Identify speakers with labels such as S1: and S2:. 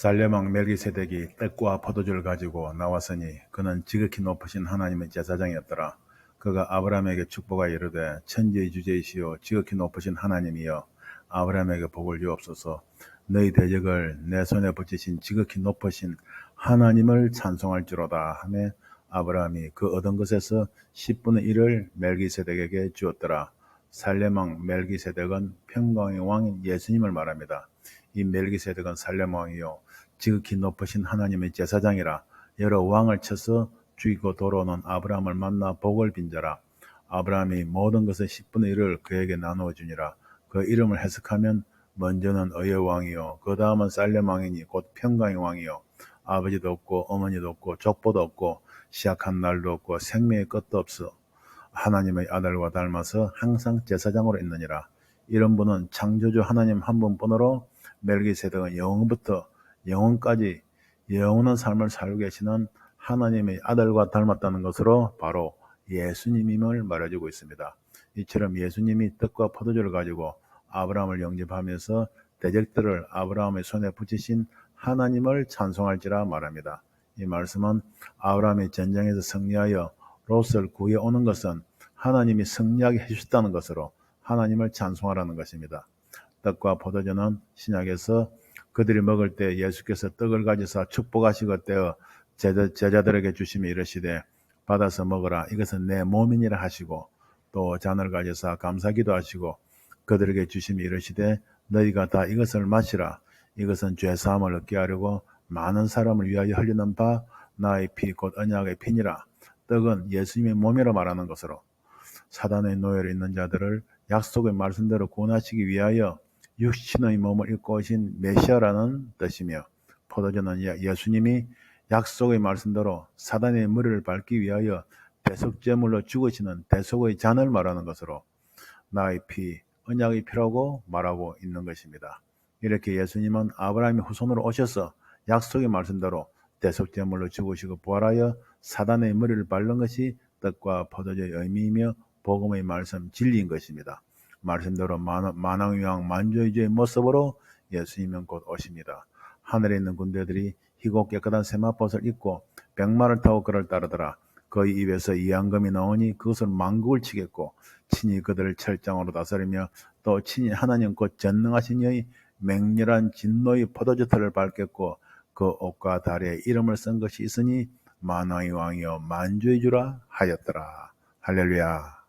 S1: 살레망 멜기세덱이 떡과 포도주를 가지고 나왔으니 그는 지극히 높으신 하나님의 제사장이었더라. 그가 아브라함에게 축복하여 이르되 천지의 주제이시오 지극히 높으신 하나님이여 아브라함에게 복을 주옵소서 너희 대적을 내 손에 붙이신 지극히 높으신 하나님을 찬송할지로다 하며 아브라함이 그 얻은 것에서 10분의 1을 멜기세덱에게 주었더라. 살레망 멜기세덱은 평강의 왕인 예수님을 말합니다. 이 멜기세덱은 살렘 왕이요. 지극히 높으신 하나님의 제사장이라 여러 왕을 쳐서 죽이고 돌아오는 아브라함을 만나 복을 빈자라. 아브라함이 모든 것의 10분의 1을 그에게 나누어 주니라. 그 이름을 해석하면 먼저는 의의 왕이요. 그 다음은 살렘 왕이니 곧 평강의 왕이요. 아버지도 없고 어머니도 없고 족보도 없고 시작한 날도 없고 생명의 끝도 없어 하나님의 아들과 닮아서 항상 제사장으로 있느니라. 이런 분은 창조주 하나님 한 분뿐으로 멜기세덱은 영원부터 영원까지 영원한 삶을 살고 계시는 하나님의 아들과 닮았다는 것으로 바로 예수님임을 말해주고 있습니다. 이처럼 예수님이 떡과 포도주를 가지고 아브라함을 영접하면서 대적들을 아브라함의 손에 붙이신 하나님을 찬송할지라 말합니다. 이 말씀은 아브라함이 전쟁에서 승리하여 롯을 구해 오는 것은 하나님이 승리하게 해주셨다는 것으로 하나님을 찬송하라는 것입니다. 떡과 포도주는 신약에서 그들이 먹을 때 예수께서 떡을 가지사 축복하시고 떼어 제자들에게 주시며 이르시되 받아서 먹으라. 이것은 내 몸이니라 하시고 또 잔을 가지사 감사기도 하시고 그들에게 주시며 이르시되 너희가 다 이것을 마시라. 이것은 죄 사함을 얻게 하려고 많은 사람을 위하여 흘리는 바 나의 피 곧 언약의 피니라. 떡은 예수님의 몸이라 말하는 것으로 사단의 노예로 있는 자들을 약속의 말씀대로 구원하시기 위하여 육신의 몸을 입고 오신 메시아라는 뜻이며 포도주는 예수님이 약속의 말씀대로 사단의 머리를 밟기 위하여 대속제물로 죽으시는 대속의 잔을 말하는 것으로 나의 피, 언약의 피라고 말하고 있는 것입니다. 이렇게 예수님은 아브라함의 후손으로 오셔서 약속의 말씀대로 대속제물로 죽으시고 부활하여 사단의 머리를 밟는 것이 떡과 포도주의 의미이며 복음의 말씀 진리인 것입니다. 말씀대로 만왕위왕 만주의주의 모습으로 예수님은 곧 오십니다. 하늘에 있는 군대들이 희고 깨끗한 세마포을 입고 백마를 타고 그를 따르더라. 그의 입에서 이양금이 나오니 그것을 망국을 치겠고 친히 그들을 철장으로 다스리며 또 친히 하나님 곧 전능하신 이의 맹렬한 진노의 포도주털을 밟겠고 그 옷과 다리에 이름을 쓴 것이 있으니 만왕의 왕이여 만주의 주라 하였더라. 할렐루야.